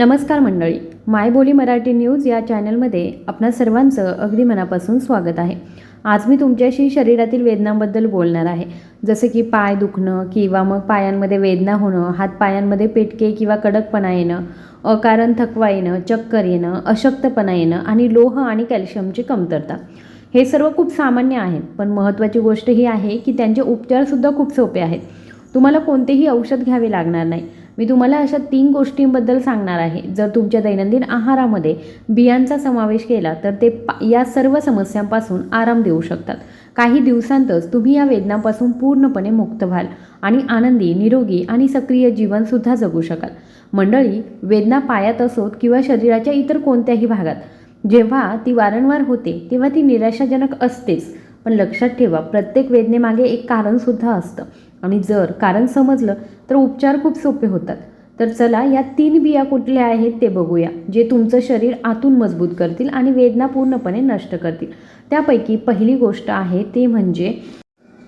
नमस्कार मंडळी मायबोली मराठी न्यूज या चॅनलमध्ये आपणा सर्वांचं अगदी मनापासून स्वागत आहे. आज मी तुमच्याशी शरीरातील वेदनांबद्दल बोलणार आहे. जसे की पाय दुखणं किंवा मग पायांमध्ये वेदना होणं हातपायांमध्ये पेटके किंवा कडकपणा येणं अकारण थकवा येणं चक्कर येणं अशक्तपणा येणं आणि लोह आणि कॅल्शियमची कमतरता. हे सर्व खूप सामान्य आहेत पण महत्त्वाची गोष्ट ही आहे की त्यांचे उपचारसुद्धा खूप सोपे आहेत. तुम्हाला कोणतेही औषध घ्यावे लागणार नाही. मी तुम्हाला अशा तीन गोष्टींबद्दल सांगणार आहे. जर तुमच्या दैनंदिन आहारामध्ये बियांचा समावेश केला तर ते पा या सर्व समस्यांपासून आराम देऊ शकतात. काही दिवसांतच तुम्ही या वेदनापासून पूर्णपणे मुक्त व्हाल आणि आनंदी निरोगी आणि सक्रिय जीवनसुद्धा जगू शकाल. मंडळी वेदना पायात असोत किंवा शरीराच्या इतर कोणत्याही भागात जेव्हा ती वारंवार होते तेव्हा ती निराशाजनक असतेच. पण लक्षात ठेवा प्रत्येक वेदनेमागे एक कारणसुद्धा असतं. आणि जर कारण समजलं तर उपचार खूप सोपे होतात. तर चला या तीन बिया कुठल्या आहेत ते बघूया जे तुमचं शरीर आतून मजबूत करतील आणि वेदना पूर्णपणे नष्ट करतील. त्यापैकी पहिली गोष्ट आहे ते म्हणजे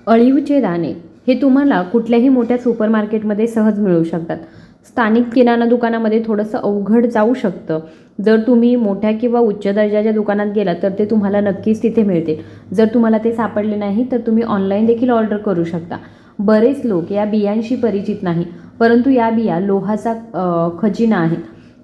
अळीवचे दाणे. हे तुम्हाला कुठल्याही मोठ्या सुपर मार्केटमध्ये सहज मिळू शकतात. स्थानिक किराणा दुकानामध्ये थोडंसं अवघड जाऊ शकतं. जर तुम्ही मोठ्या किंवा उच्च दर्जाच्या दुकानात गेला तर ते तुम्हाला नक्कीच तिथे मिळतील. जर तुम्हाला ते सापडले नाही तर तुम्ही ऑनलाईन देखील ऑर्डर करू शकता. बरेच लोक या बियांशी परिचित नाही परंतु या बिया लोहाचा खजिना आहेत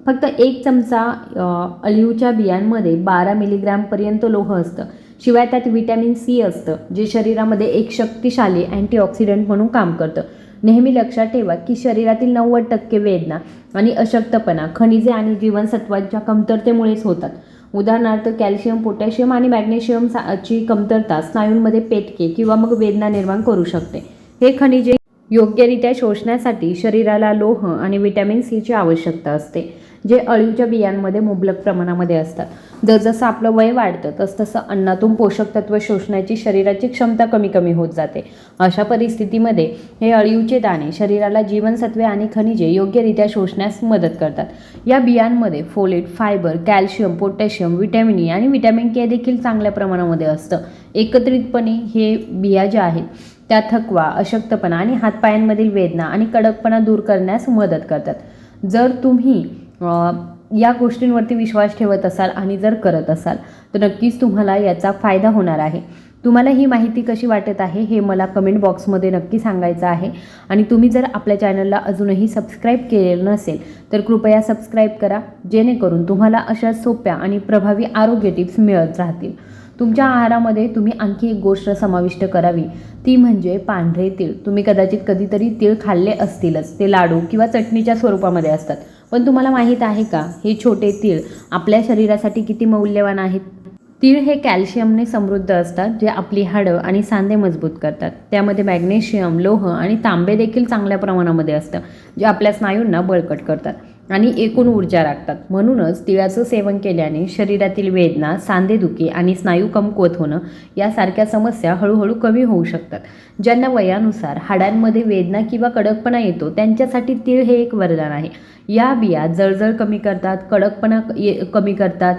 फक्त एक चमचा अ, अळीवच्या बियांमध्ये बारा मिलीग्रॅमपर्यंत लोह असतं. शिवाय त्यात विटॅमिन सी असतं जे शरीरामध्ये एक शक्तिशाली अँटीऑक्सिडंट म्हणून काम करतं. नेहमी लक्षात ठेवा की शरीरातील नव्वद टक्के वेदना आणि अशक्तपणा खनिजे आणि जीवनसत्वांच्या कमतरतेमुळेच होतात. उदाहरणार्थ कॅल्शियम पोटॅशियम आणि मॅग्नेशियम ची कमतरता स्नायूंमध्ये पेटके किंवा मग वेदना निर्माण करू शकते. हे खनिजे योग्यरित्या शोषण्यासाठी शरीराला लोह आणि विटॅमिन सीची आवश्यकता असते जे अळीच्या बियांमध्ये मुबलक प्रमाणामध्ये असतात. जसजसं आपलं वय वाढतं तसतसं अन्नातून पोषक तत्व शोषण्याची शरीराची क्षमता कमी कमी होत जाते. अशा परिस्थितीमध्ये हे अळीवचे दाणे शरीराला जीवनसत्वे आणि खनिजे योग्यरित्या शोषण्यास मदत करतात. या बियांमध्ये folate fibre calcium potassium vitamin E आणि विटॅमिन के देखील चांगल्या प्रमाणामध्ये असतं. एकत्रितपणे हे बिया ज्या आहेत त्या थकवा अशक्तपणा आणि हातपायांमधील वेदना आणि कडकपणा दूर करण्यास मदत करतात. जर तुम्ही या गोष्टींवरती विश्वास ठेवत असाल आणि जर करत असाल तर नक्कीच तुम्हाला याचा फायदा होणार आहे. तुम्हाला ही माहिती कशी वाटत आहे हे मला कमेंट बॉक्समध्ये नक्की सांगायचं आहे. आणि तुम्ही जर आपल्या चॅनलला अजूनही सबस्क्राईब केलेलं नसेल तर कृपया सबस्क्राईब करा जेणेकरून तुम्हाला अशा सोप्या आणि प्रभावी आरोग्य टिप्स मिळत राहतील. तुमच्या आहारामध्ये तुम्ही आणखी एक गोष्ट समाविष्ट करावी. ती म्हणजे पांढरे तीळ. तुम्ही कदाचित कधीतरी तीळ खाल्ले असतीलच. ते लाडू किंवा चटणीच्या स्वरूपामध्ये असतात. पण तुम्हाला माहीत आहे का? हे छोटे तीळ आपल्या शरीरासाठी किती मौल्यवान आहेत? तीळ हे कॅल्शियमने समृद्ध असतात जे आपली हाडं आणि सांधे मजबूत करतात. त्यामध्ये मॅग्नेशियम लोह आणि तांबे देखील चांगल्या प्रमाणामध्ये असतं जे आपल्या स्नायूंना बळकट करतात. आणि एकूण ऊर्जा राखतात. म्हणूनच तिळाचं सेवन केल्याने शरीरातील वेदना सांधेदुखी आणि स्नायू कमकुवत होणं यासारख्या समस्या हळूहळू कमी होऊ शकतात. ज्यांना वयानुसार हाडांमध्ये वेदना किंवा कडकपणा येतो त्यांच्यासाठी तीळ हे एक वरदान आहे. या बिया जळजळ कमी करतात कडकपणा ये कमी करतात.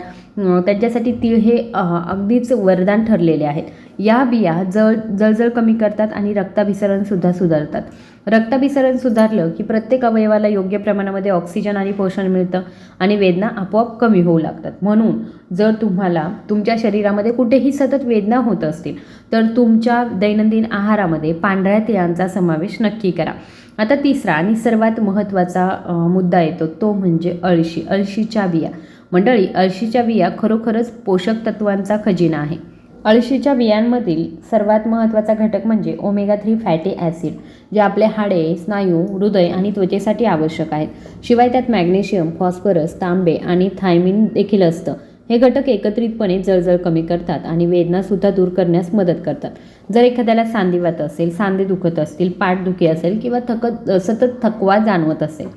त्यांच्यासाठी तीळ हे अगदीच वरदान ठरलेले आहेत. या बिया जळ जळजळ कमी करतात आणि रक्ताभिसरणसुद्धा सुधारतात. रक्ताभिसरण सुधारलं की प्रत्येक अवयवाला योग्य प्रमाणामध्ये ऑक्सिजन आणि पोषण मिळतं आणि वेदना आपोआप कमी होऊ लागतात. म्हणून जर तुम्हाला तुमच्या शरीरामध्ये कुठेही सतत वेदना होत असतील तर तुमच्या दैनंदिन आहारामध्ये पांढऱ्या तिळांचा समावेश नक्की करा. आता तिसरा आणि सर्वात महत्त्वाचा मुद्दा येतो तो म्हणजे अळशी. अळशीच्या बिया. मंडळी अळशीच्या बिया खरोखरच पोषक तत्वांचा खजिना आहे. अळशीच्या बियांमधील सर्वात महत्त्वाचा घटक म्हणजे ओमेगा थ्री फॅटी ॲसिड जे आपले हाडे स्नायू हृदय आणि त्वचेसाठी आवश्यक आहेत शिवाय त्यात मॅग्नेशियम फॉस्फरस तांबे आणि थायमिन देखील असतं. हे घटक एकत्रितपणे जळजळ कमी करतात आणि वेदनासुद्धा दूर करण्यास मदत करतात. जर एखाद्याला सांधिवात असेल सांधे दुखत असतील पाठदुखी असेल किंवा थकत सतत थकवा जाणवत असेल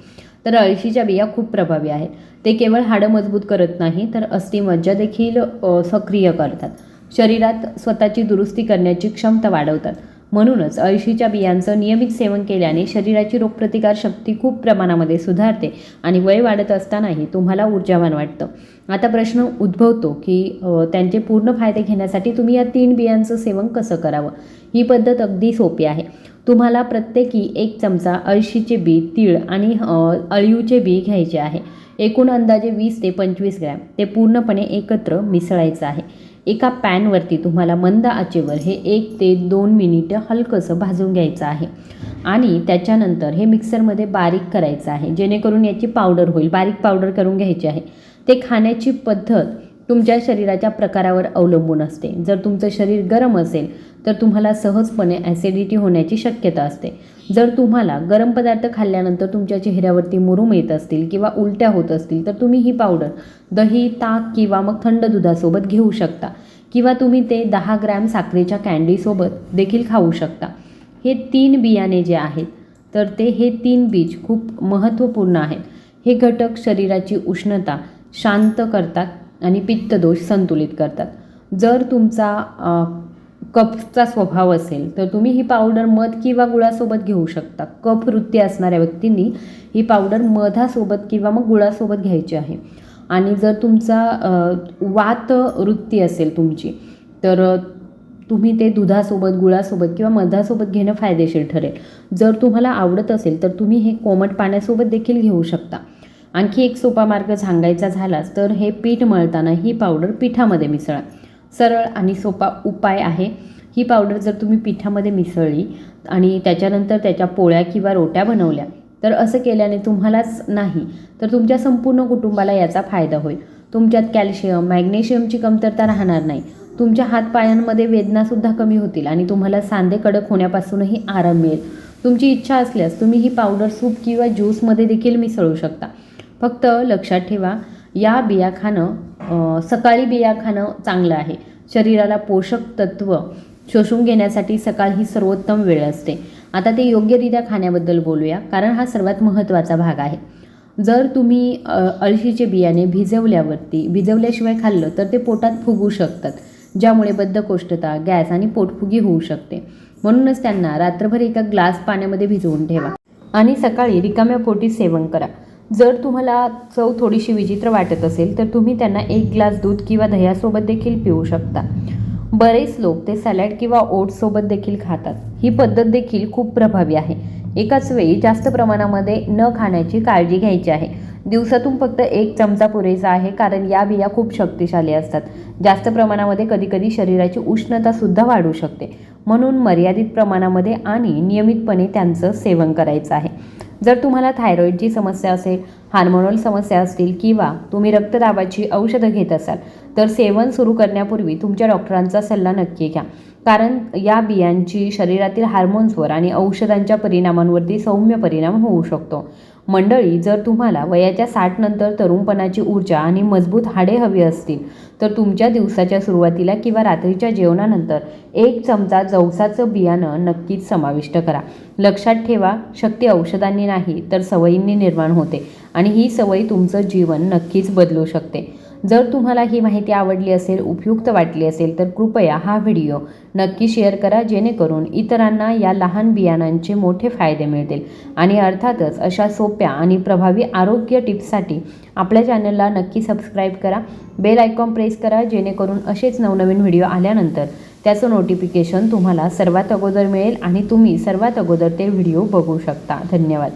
तर अळशीच्या बिया खूप प्रभावी आहेत. ते केवळ हाडं मजबूत करत नाही तर अस्थिमज्जा देखील सक्रिय करतात. शरीरात स्वतःची दुरुस्ती करण्याची क्षमता वाढवतात. म्हणूनच अळशीच्या बियांचं नियमित सेवन केल्याने शरीराची रोगप्रतिकार शक्ती खूप प्रमाणामध्ये सुधारते आणि वय वाढत असतानाही तुम्हाला ऊर्जावान वाटतं. आता प्रश्न उद्भवतो की त्यांचे पूर्ण फायदे घेण्यासाठी तुम्ही या तीन बियांचं सेवन कसं करावं? ही पद्धत अगदी सोपी आहे. तुम्हाला प्रत्येकी एक चमचा अळशीचे बी तीळ आणि अळीवचे बी घ्यायचे आहे. एकूण अंदाजे वीस ते पंचवीस ग्रॅम. ते पूर्णपणे एकत्र मिसळायचं आहे. एका पॅनवरती तुम्हाला मंद आचेवर हे एक ते दोन मिनिटं हलकंसं भाजून घ्यायचं आहे. आणि त्याच्यानंतर हे मिक्सरमध्ये बारीक करायचं आहे. जेणेकरून याची पावडर होईल. बारीक पावडर करून घ्यायची आहे. ते खाण्याची पद्धत तुमच्या शरीराच्या प्रकारावर अवलंबून असते. जर तुमचं शरीर गरम असेल तर तुम्हाला सहजपणे ॲसिडिटी होण्याची शक्यता असते. जर तुम्हाला गरम पदार्थ खाल्ल्यानंतर तुमच्या चेहऱ्यावरती मुरूम येत असतील किंवा उलट्या होत असतील तर तुम्ही ही पावडर दही ताक किंवा मग थंड दुधासोबत घेऊ शकता. किंवा तुम्ही ते दहा ग्रॅम साखरेच्या कँडीसोबत देखील खाऊ शकता. हे तीन बियाणे जे आहेत तर ते हे तीन बीज खूप महत्त्वपूर्ण आहेत. हे घटक शरीराची उष्णता शांत करतात आणि पित्तदोष संतुलित करतात. जर तुमचा कफचा स्वभाव असेल तर तुम्ही ही पावडर मध किंवा गुळासोबत घेऊ शकता. कफ वृत्ती असणाऱ्या व्यक्तींनी ही पावडर मधासोबत किंवा मग गुळासोबत घ्यायची आहे. आणि जर तुमचा वात वृत्ती असेल तुमची तर तुम्ही ते दुधासोबत गुळासोबत किंवा मधासोबत घेणं फायदेशीर ठरेल. जर तुम्हाला आवडत असेल तर तुम्ही हे कोमट पाण्यासोबत देखील घेऊ शकता. आणखी एक सोपा मार्ग सांगायचा झालाच तर हे पीठ मळताना ही पावडर पिठामध्ये मिसळा. सरळ आणि सोपा उपाय आहे. ही पावडर जर तुम्ही पिठामध्ये मिसळली आणि त्याच्यानंतर त्याच्या पोळ्या किंवा रोट्या बनवल्या तर असं केल्याने तुम्हालाच नाही तर तुमच्या संपूर्ण कुटुंबाला याचा फायदा होईल. तुमच्यात कॅल्शियम मॅग्नेशियमची कमतरता राहणार नाही. तुमच्या हातपायांमध्ये वेदनासुद्धा कमी होतील आणि तुम्हाला सांधे कडक होण्यापासूनही आराम मिळेल. तुमची इच्छा असल्यास तुम्ही ही पावडर सूप किंवा ज्यूसमध्ये देखील मिसळू शकता. फक्त लक्षात ठेवा या बिया खाणं सकाळी बिया खाणं चांगलं आहे. शरीराला पोषक तत्व शोषून घेण्यासाठी सकाळ ही सर्वोत्तम वेळ असते. आता ते योग्यरित्या खाण्याबद्दल बोलूया कारण हा सर्वात महत्त्वाचा भाग आहे. जर तुम्ही अळशीचे बियाणे भिजवल्यावरती भिजवल्याशिवाय खाल्लं तर ते पोटात फुगू शकतात ज्यामुळे बद्धकोष्ठता गॅस आणि पोटफुगी होऊ शकते. म्हणूनच त्यांना रात्रभर एका ग्लास पाण्यामध्ये भिजवून ठेवा आणि सकाळी रिकाम्या पोटी सेवन करा. जर तुम्हाला चव थोडीशी विचित्र वाटत असेल तर तुम्ही त्यांना एक ग्लास दूध किंवा दह्यासोबत देखील पिऊ शकता. बरेच लोक ते सॅलड किंवा ओट्ससोबत देखील खातात. ही पद्धत देखील खूप प्रभावी आहे. एकाच वेळी जास्त प्रमाणामध्ये न खाण्याची काळजी घ्यायची आहे. दिवसातून फक्त एक चमचा पुरेसा आहे कारण या बिया खूप शक्तिशाली असतात. जास्त प्रमाणामध्ये कधीकधी शरीराची उष्णतासुद्धा वाढू शकते. म्हणून मर्यादित प्रमाणामध्ये आणि नियमितपणे त्यांचं सेवन करायचं आहे. जर तुम्हाला थायरॉईडची समस्या असेल हार्मोनल समस्या असतील किंवा तुम्ही रक्तदाबाची औषधं घेत असाल तर सेवन सुरू करण्यापूर्वी तुमच्या डॉक्टरांचा सल्ला नक्की घ्या. कारण या बियांची शरीरातील हार्मोन्सवर आणि औषधांच्या परिणामांवरती सौम्य परिणाम होऊ शकतो. मंडळी जर तुम्हाला वयाच्या साठनंतर तरुणपणाची ऊर्जा आणि मजबूत हाडे हवी असतील तर तुमच्या दिवसाच्या सुरुवातीला किंवा रात्रीच्या जेवणानंतर एक चमचा जवसाचं बियाणं नक्कीच समाविष्ट करा. लक्षात ठेवा शक्ती औषधांनी नाही तर सवयींनी निर्माण होते आणि ही सवय तुमचं जीवन नक्कीच बदलू शकते. जर तुम्हाला ही माहिती आवडली असेल उपयुक्त वाटली असेल तर कृपया हा व्हिडिओ नक्की शेअर करा जेणेकरून इतरांना या लहान बियाणांचे मोठे फायदे मिळतील. आणि अर्थातच अशा सोप्या आणि प्रभावी आरोग्य टिप्ससाठी आपल्या चॅनलला नक्की सबस्क्राईब करा. बेल आयकॉन प्रेस करा जेणेकरून असेच नवनवीन व्हिडिओ आल्यानंतर त्याचं नोटिफिकेशन तुम्हाला सर्वात अगोदर मिळेल आणि तुम्ही सर्वात अगोदर ते व्हिडिओ बघू शकता. धन्यवाद.